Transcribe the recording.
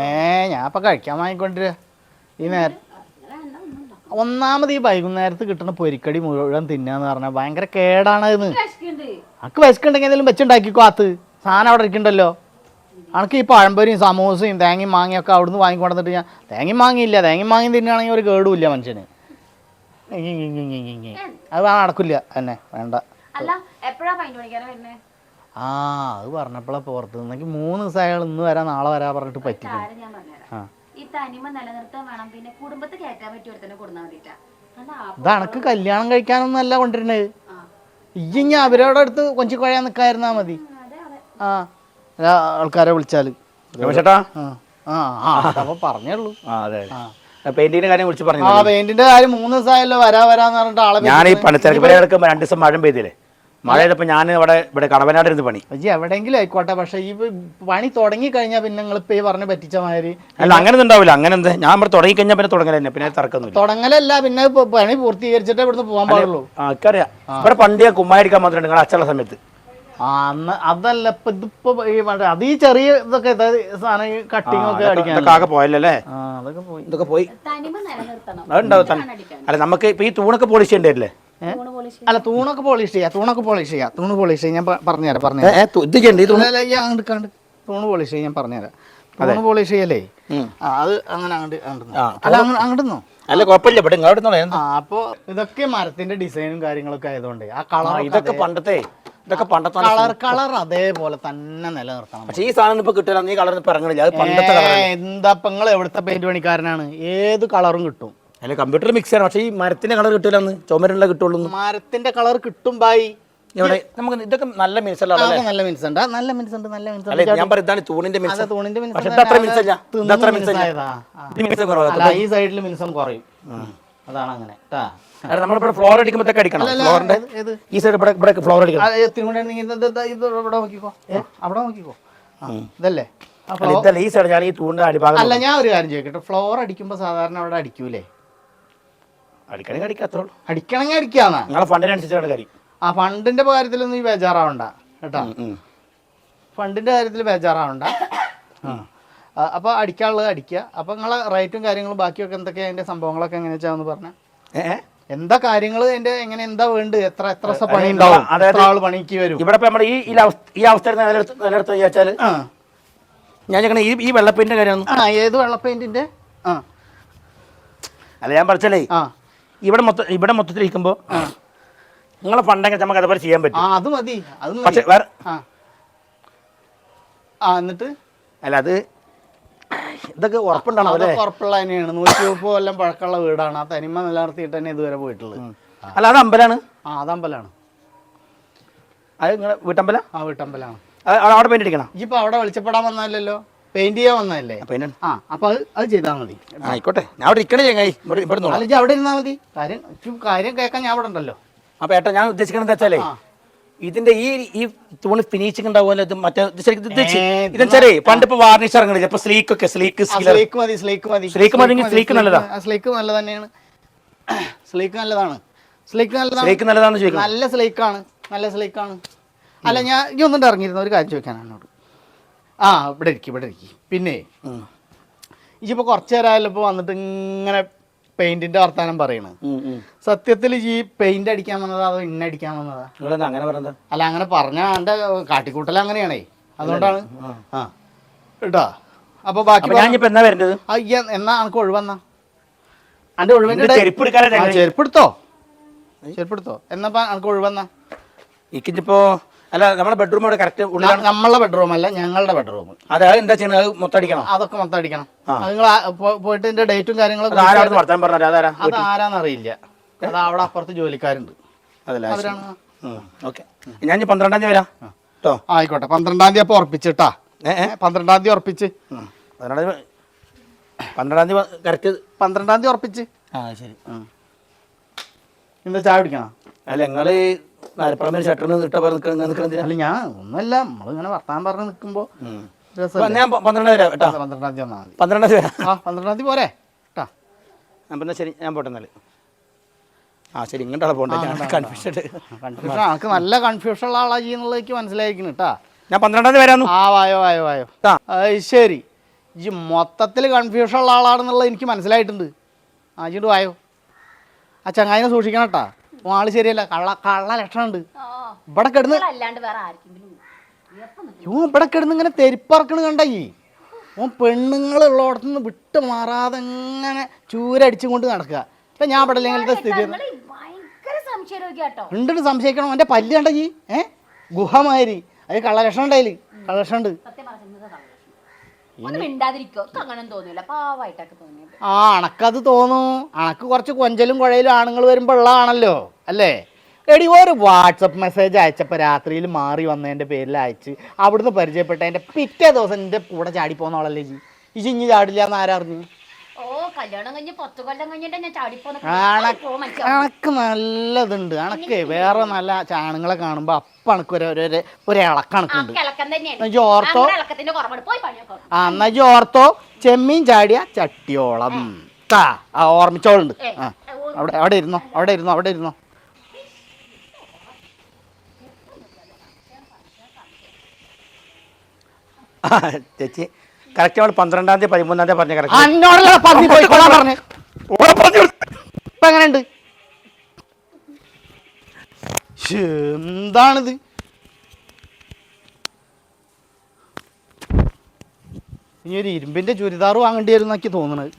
ഏ ഞാൻ ഇപ്പൊ കഴിക്കാൻ വാങ്ങിക്കൊണ്ടിര. ഈ നേരം ഒന്നാമത് ഈ വൈകുന്നേരത്ത് കിട്ടുന്ന പൊരിക്കടി മുഴുവൻ തിന്നാന്ന് പറഞ്ഞാൽ ഭയങ്കര കേടാണ് അക്ക് അനക്ക് വിശക്കുണ്ടെങ്കിൽ എന്തെങ്കിലും വെച്ചുണ്ടാക്കിക്കോ അത് സാധനം അവിടെ ഇരിക്കണ്ടല്ലോ. അനക്ക് ഈ പഴംപൊരിയും സമൂസയും തേങ്ങയും മാങ്ങയും ഒക്കെ അവിടുന്ന് വാങ്ങിക്കൊണ്ടിട്ട് ഞാൻ തേങ്ങയും മാങ്ങിയില്ല തേങ്ങയും മാങ്ങി തിന്നാണെങ്കിൽ ഒരു കേടുമില്ല മനുഷ്യന്. അത് നടക്കില്ല. തന്നെ വേണ്ട. അല്ല എപ്പോഴാ പൈന്റ് പണിക്കാനെ വരുന്നത് ആ അത് പറഞ്ഞപ്പോഴാ പുറത്ത് നിന്നെങ്കിൽ മൂന്ന് ദിവസം അയാൾ ഇന്ന് വരാം നാളെ വരാ പറഞ്ഞിട്ട് പറ്റില്ല കാര്യം ഞാൻ പറഞ്ഞുതരാം. ആ. ഈ തനിമ നിലനിർത്താൻ വേണം പിന്നെ കുടുംബത്തെ കയറ്റാൻ പറ്റിയ ഇത് അനക്ക് കല്യാണം കഴിക്കാനൊന്നും അല്ല കൊണ്ടിരുന്നത് ആ. ഈ ഞാൻ അവരോടെ അടുത്ത് കൊഞ്ചി കുഴയാൻ നിൽക്കായിരുന്നാ മതി. ഉം, അതെ അതെ. ആ. അല്ല, ആൾക്കാരെ വിളിച്ചാൽ രമേശേട്ടാ ആ ആ ആ അപ്പൊ പറഞ്ഞുള്ളൂ ആ അതെ ആ. പെയിന്റിന്റെ കാര്യം വിളിച്ച് പറഞ്ഞു ആ പെയിന്റിന്റെ കാര്യം മൂന്ന് ദിവസമായല്ലോ വരാ വരാന്ന് പറഞ്ഞിട്ട് ആളെ ഞാൻ ഈ. പണിത്തിരക്ക് വരെ എടുക്കുമ്പോൾ രണ്ട് ദിവസം മഴ പെയ്തില്ലേ? മഴ ചെയ്തപ്പോ ഞാൻ ഇവിടെ ഇവിടെ കടവനാട് ഇരുന്ന് പണി. അജി എവിടെയെങ്കിലും ആയിക്കോട്ടെ. പക്ഷെ ഈ പണി തുടങ്ങി കഴിഞ്ഞാൽ പിന്നെ നിങ്ങൾ ഇപ്പൊ ഈ പറഞ്ഞ് പറ്റിച്ച മാതിരി അല്ല അങ്ങനെ ഉണ്ടാവില്ല. അങ്ങനെ എന്ത് ഞാൻ ഇവിടെ തുടങ്ങി കഴിഞ്ഞാൽ പിന്നെ തുടങ്ങല തന്നെ പിന്നെ തറക്കുന്നു തുടങ്ങലല്ല പിന്നെ ഇപ്പൊ പണി പൂർത്തീകരിച്ചിട്ടേ ഇവിടുന്ന് പോകാൻ പാടുള്ളൂ. ആൾക്കറിയാം ഇവിടെ പണ്ട് ഞാൻ മാത്രമേ നിങ്ങൾ അച്ഛനുള്ള സമയത്ത്. ആ അന്ന് അതല്ല ഇപ്പൊ ഇതിപ്പോ അത് ഈ ചെറിയ ഇതൊക്കെ ഇത് സാധനം കട്ടിങ് ഒക്കെ അടിക്കാൻ പോയല്ലേ അതൊക്കെ പോയി. ഇതൊക്കെ പോയി. അതുണ്ടാവും അല്ല നമുക്ക് ഇപ്പൊ ഈ തൂണൊക്കെ പോളിഷ് ചെയ്യണ്ടല്ലേ അല്ല തൂണൊക്കെ പോളിഷ് ചെയ്യാം തൂണൊക്കെ പോളിഷ് ചെയ്യാം. തൂണ് പോളിഷ് ചെയ്യാം ഞാൻ പറഞ്ഞുതരാം പറഞ്ഞുതരാം. കണ്ട്. തൂണ് പോളിഷ് ചെയ്യാൻ ഞാൻ പറഞ്ഞുതരാം. തൂണ് പോളിഷ് ചെയ്യല്ലേ? അത് അങ്ങനെ അങ്ങോട്ട് അല്ല അങ്ങോട്ട് അങ്ങോട്ട് അല്ല കുഴപ്പമില്ല ഇവിടെ അപ്പൊ ഇതൊക്കെ മരത്തിന്റെ ഡിസൈനും കാര്യങ്ങളൊക്കെ ആയതുകൊണ്ട് ആ കളർ ഇതൊക്കെ പണ്ടത്തെ ഇതൊക്കെ പണ്ടത്തെ കളർ കളർ അതേപോലെ തന്നെ നിലനിർത്തണം. പക്ഷേ ഈ സാധനം ഇപ്പൊ കിട്ടില്ല നീ കളർ ഇപ്പൊ ഇറങ്ങണില്ല അത് പണ്ടത്തെ കളർ എന്താ ഇപ്പൊ നിങ്ങൾ എവിടുത്തെ പെയിന്റ് പണിക്കാരനാണ്? ഏത് കളറും കിട്ടും. അല്ല കമ്പ്യൂട്ടർ മിക്സ് ആണ്. പക്ഷേ ഈ മരത്തിന്റെ കളർ കിട്ടില്ല എന്ന് ചുമരുള്ള കിട്ടുള്ളൂ മരത്തിന്റെ കളർ കിട്ടും ബായി. ഇവിടെ നമുക്ക് ഇതൊക്കെ നല്ല മിനുസ് നല്ല മിനിസ് ഉണ്ട്. നല്ല മിനിസ് ഉണ്ട് നല്ല മിനിസ് അല്ല ഞാൻ പറയുന്നത് ഇതാണ് തൂണിന്റെ മിനുസ് തൂണിന്റെ മിനിസ് പക്ഷെ ഇതത്ര മിനുസ് അല്ല ഇതത്ര മിനുസ് അല്ല ഈ സൈഡിൽ മിനുസം കുറയും. അതാണ് അങ്ങനെ ട്ടാ. നമ്മളിവിടെ ഫ്ലോർ അടിക്കുമ്പോഴത്തേക്ക് അടിക്കണം. ഫ്ലോറിന്റെ ഈ സൈഡ് ഇവിടെ ഇവിടെ ഫ്ലോർ അടിക്കണം. തിരുവനന്തപുരം ഇത് ഇവിടെ നോക്കിക്കോ. അവിടെ നോക്കിക്കോ. ഇതല്ലേ? ഈ സൈഡ് ഞാൻ ഈ തൂണിന്റെ അടിഭാഗം അല്ല ഞാൻ ഒരു കാര്യം ചോദിക്കട്ടെ. ഫ്ലോർ അടിക്കുമ്പോ സാധാരണ അവിടെ അടിക്കൂലേ? അടിക്കണമെങ്കിൽ അടിക്കാം അത്രേ ഉള്ളൂ അടിക്കണമെങ്കിൽ അടിക്കാന്നാ. നിങ്ങളെ ഫണ്ടിനനുസരിച്ചാണ് കാര്യം. ആ ഫണ്ടിന്റെ കാര്യത്തിലൊന്നും ഈ ബേജാറാവണ്ട കേട്ടോ. ഫണ്ടിന്റെ കാര്യത്തിൽ ബേജാറാവണ്ട. ആ. ആ, അപ്പൊ അടിക്കാനുള്ളത് അടിക്കുക. അപ്പൊ നിങ്ങളെ റേറ്റും കാര്യങ്ങളും ബാക്കിയൊക്കെ എന്തൊക്കെയാ അതിന്റെ സംഭവങ്ങളൊക്കെ എങ്ങനെ വെച്ചാന്ന് പറഞ്ഞ. എന്താ കാര്യങ്ങൾ അതിന്റെ എങ്ങനെ എന്താ വേണ്ടത് എത്ര എത്ര പണി ഉണ്ടാവും ആൾ പണിക്ക് വരും. ഇവിടെ ഇപ്പൊ നമ്മുടെ ഈ ഈ അവസ്ഥ നിലനിർത്തുക വിചാരിച്ചാൽ ഞാൻ ചോദിക്കണേ ഈ ഈ വെള്ളപ്പിന്റെ കാര്യമാണ് ആ ഏത് വെള്ള പെയിന്റിന്റെ ആ. അല്ല ഞാൻ പറച്ചല്ലേ ആ. ഇവിടെ മൊത്തം ഇവിടെ മൊത്തത്തിൽ ഇരിക്കുമ്പോൾ നിങ്ങളെ ഫണ്ടെങ്കിൽ നമുക്ക് അതുപോലെ ചെയ്യാൻ ആ പറ്റും അത് മതി. അത് മതി. പക്ഷെ വേറെ ആ. ആ എന്നിട്ട്? അല്ല അത് ഇതൊക്കെ ഉറപ്പുണ്ടാണോ അല്ലേ? അതൊക്കെ ഉറപ്പുള്ള തന്നെയാണ്. നൂറ്റി മുപ്പത് കൊല്ലം പഴക്കമുള്ള വീടാണ്. ആ തനിമ നിലനിർത്തിയിട്ട് തന്നെ ഇതുവരെ പോയിട്ടുള്ളത്. അല്ല അത് അമ്പലാണ്? ആ അതമ്പലാണ് അത് നിങ്ങളെ വീട്ടമ്പല? ആ വീട്ടമ്പലാണ്. അത് അവിടെ പെയിന്റ് അടിക്കണം? ഇപ്പൊ അവിടെ വെളിച്ചപ്പെടാൻ വന്നതല്ലല്ലോ പെയിന്റ് ചെയ്യാൻ വന്നതല്ലേ? ആ അപ്പൊ അത് അത് ചെയ്താൽ മതി. ആയിക്കോട്ടെ. ഞാൻ അവിടെ ഇരിക്കണേ ചങ്ങായി. ഇവിടെ അവിടെ ഇരുന്നാ മതി. കാര്യം കാര്യം കേൾക്കാൻ ഞാൻ അവിടെ ഉണ്ടല്ലോ. അപ്പൊ ഏട്ടാ ഞാൻ ഉദ്ദേശിക്കണത് എന്താ വെച്ചാലേ ഇതിന്റെ ഈ ഈ തൂണ് ഫിനിഷിംഗ് ഉണ്ടാവുമല്ലോ ഇത് മറ്റേ പണ്ട് ഇപ്പൊ വാർണിഷ് ഇറങ്ങണില്ല? ഇപ്പൊ സ്ലീക്ക് ഒക്കെ സ്ലീക്ക് സ്ലീക്ക് മതി സ്ലീക്ക് മതി. സ്ലീക്ക് മതി സ്ലീക്ക് നല്ലതാ. സ്ലീക്ക് നല്ല തന്നെയാണ്. സ്ലീക്ക് നല്ലതാണ്. സ്ലീക്ക് നല്ലതാണ്. സ്ലീക്ക് നല്ലതാണെന്ന് നല്ല സ്ലീക്കാണ് നല്ല സ്ലീക്കാണ് അല്ല ഞാൻ ഇനി ഒന്നും ഇറങ്ങിയിരുന്ന. ഒരു കാര്യം ചോദിക്കാനാണ് എന്നോട്. ആ ഇവിടെ ഇരിക്കും ഇവിടെ ഇരിക്കും. പിന്നെ ഉം. ഇജിപ്പോ കുറച്ചു നേരമായാലും ഇപ്പോൾ വന്നിട്ട് ഇങ്ങനെ പെയിന്റിന്റെ വർത്താനം പറയണ്. സത്യത്തിൽ ഈ പെയിന്റ് അടിക്കാൻ വന്നതാ അതോ ഇന്ന അടിക്കാൻ വന്നതാ? അങ്ങനെ പറഞ്ഞത്? അല്ല അങ്ങനെ പറഞ്ഞ എന്റെ കാട്ടിക്കൂട്ടൽ അങ്ങനെയാണേ. അതുകൊണ്ടാണ്. ആ. കേട്ടോ? അപ്പൊ ബാക്കി എന്നാ വരേണ്ടത്? അയ്യ എന്നാ എനിക്ക് ഒഴിവന്നാ അന്റെ ഒഴിവിന്റെ. ചെരുപ്പെടുത്തോ ചെരുപ്പെടുത്തോ എന്നപ്പാ എനിക്ക് ഒഴിവന്നാ ഇക്കിപ്പോ അല്ല നമ്മുടെ ബെഡ്റൂം അവിടെ കറക്റ്റ് ഉള്ളിലാണ്. നമ്മളെ ബെഡ്റൂം അല്ല ഞങ്ങളുടെ ബെഡ്റൂം അത് അത് എന്താ ചെയ്യുന്നത് അത് മൊത്തം അടിക്കണം? അതൊക്കെ മൊത്തം അടിക്കണം. നിങ്ങൾ പോയിട്ട് ഇതിന്റെ ഡേറ്റും കാര്യങ്ങളും അത് ആരാണ് വർത്താൻ പറഞ്ഞത്? അതാരാ അത് ആരാന്നറിയില്ല അത് അവിടെ അപ്പുറത്ത് ജോലിക്കാരുണ്ട്. അതല്ല ഓക്കെ. ഞാൻ പന്ത്രണ്ടാം തീയതി വരാം. കേട്ടോ ആയിക്കോട്ടെ. പന്ത്രണ്ടാം തീയതി അപ്പൊ ഉറപ്പിച്ചിട്ടാ. പന്ത്രണ്ടാം തീയതി ഉറപ്പിച്ച്. പന്ത്രണ്ടാം തീയതി പന്ത്രണ്ടാം തീയതി കറക്റ്റ് പന്ത്രണ്ടാം തീയതി ഉറപ്പിച്ച്. ആ ശരി. എന്താ ചായ കുടിക്കണം? അല്ല നിങ്ങൾ മലപ്പുറം ഷട്ടറിന് നിൽക്കുന്ന അല്ല ഞാൻ ഒന്നുമല്ല. നമ്മളിങ്ങനെ വർത്താൻ പറഞ്ഞ് നിൽക്കുമ്പോ ഞാൻ പന്ത്രണ്ടാം തീയതി കേട്ടോ. പന്ത്രണ്ടാം തീയതി വന്നാൽ പന്ത്രണ്ടാം തീയതി ആ പന്ത്രണ്ടാം തീയതി പോരെ. കേട്ടാ. ഞാൻ പറഞ്ഞാൽ ശരി ഞാൻ പോട്ടെ ആ ശരി ഇങ്ങോട്ടാണ് കൺഫ്യൂഷൻ കൺഫ്യൂഷൻ എനിക്ക് നല്ല കൺഫ്യൂഷൻ ഉള്ള ആളാ എനിക്ക് മനസ്സിലായിരിക്കുന്നു കേട്ടാ. ഞാൻ പന്ത്രണ്ടാം തീയതി വരാന്നു. ആ വായോ വായോ വായോ. ശരി. ഈ മൊത്തത്തിൽ കൺഫ്യൂഷൻ ഉള്ള ആളാണെന്നുള്ളത് എനിക്ക് മനസ്സിലായിട്ടുണ്ട്. ആ ഇജിണ്ട് വായോ. ആ ചങ്ങായിനെ സൂക്ഷിക്കണം കേട്ടാ. ആൾ ശരിയല്ല കള്ള കള്ള ലക്ഷണമുണ്ട്. ഇവിടെ കിടന്ന് അല്ലാണ്ട് വേറെ ആർക്കെങ്കിലും ഇവിടെ കിടന്ന് ഇങ്ങനെ തെരിപ്പറക്കണ് കണ്ടായി. ഓൻ പെണ്ണുങ്ങളുള്ളടത്തു നിന്ന് വിട്ട് മാറാതെ ഇങ്ങനെ ചൂരടിച്ചും കൊണ്ട് നടക്കുക. ഇപ്പൊ ഞാൻ ഇവിടെ ഇങ്ങനത്തെ സ്ഥിതി? ഉണ്ടിട്ട് സംശയിക്കണം? എന്റെ പല്ല് കണ്ട ഏഹ് ഗുഹമാരി അത് കള്ളലക്ഷണം ഉണ്ടായിൽ. കള്ളലക്ഷണം ഉണ്ട് സത്യം പറഞ്ഞത് കള്ളലക്ഷണം ഒന്നും മിണ്ടാതിരിക്കോ അങ്ങനെ തോന്നില്ല പാവായിട്ടൊക്കെ തോന്നിയത് ആ അണക്കത് തോന്നുന്നു അണക്ക് കുറച്ച് കൊഞ്ചലും കുഴയിലും ആണുങ്ങൾ വരുമ്പോൾ ഉള്ളതാണല്ലോ അല്ലേ? എടി ഒരു വാട്സപ്പ് മെസ്സേജ് അയച്ചപ്പോൾ രാത്രിയിൽ മാറി വന്നതിന്റെ പേരിൽ അയച്ച് അവിടുന്ന് പരിചയപ്പെട്ടതിന്റെ പിറ്റേ ദിവസം എന്റെ കൂടെ ചാടി പോകുന്നവളല്ലേ ജി ഇജി ഇഞ്ഞി ചാടില്ല എന്ന് ആരറിഞ്ഞു കല്യാണം കഴിഞ്ഞ് പത്ത് കൊല്ലം കഴിഞ്ഞിട്ട് ഞാൻ ചാടിപ്പോന്ന് അണക്ക് നല്ലതുണ്ട്. അണക്ക് വേറെ നല്ല ചാണുങ്ങളെ കാണുമ്പോ അപ്പ അണക്ക് ഒരു ഒരു- ഇളക്കണക്കുണ്ട് ഓർത്തോ? ആ എന്നാ ഓർത്തോ? ചെമ്മീൻ ചാടിയ ചട്ടിയോളം. താ ആ ഓർമ്മിച്ചോളുണ്ട്. ആ അവിടെ അവിടെ ഇരുന്നോ? അവിടെ ഇരുന്നോ? അവിടെ ഇരുന്നോ? ചേച്ചി. കറക്റ്റ് നമ്മൾ പന്ത്രണ്ടാം തീയതി പതിമൂന്നാം തീയതി പറഞ്ഞ കറക്റ്റ് അന്നോടല്ല പന്നി പോയിക്കോളാൻ പറഞ്ഞു. ഓളെ പറഞ്ഞു ഇപ്പൊ എങ്ങനെയുണ്ട്? ശ്ശേ, എന്താണിത്? ഇനി ഒരു ഇരുമ്പിന്റെ ചുരിദാർ വാങ്ങേണ്ടി വരും എന്നൊക്കെ തോന്നുന്നത്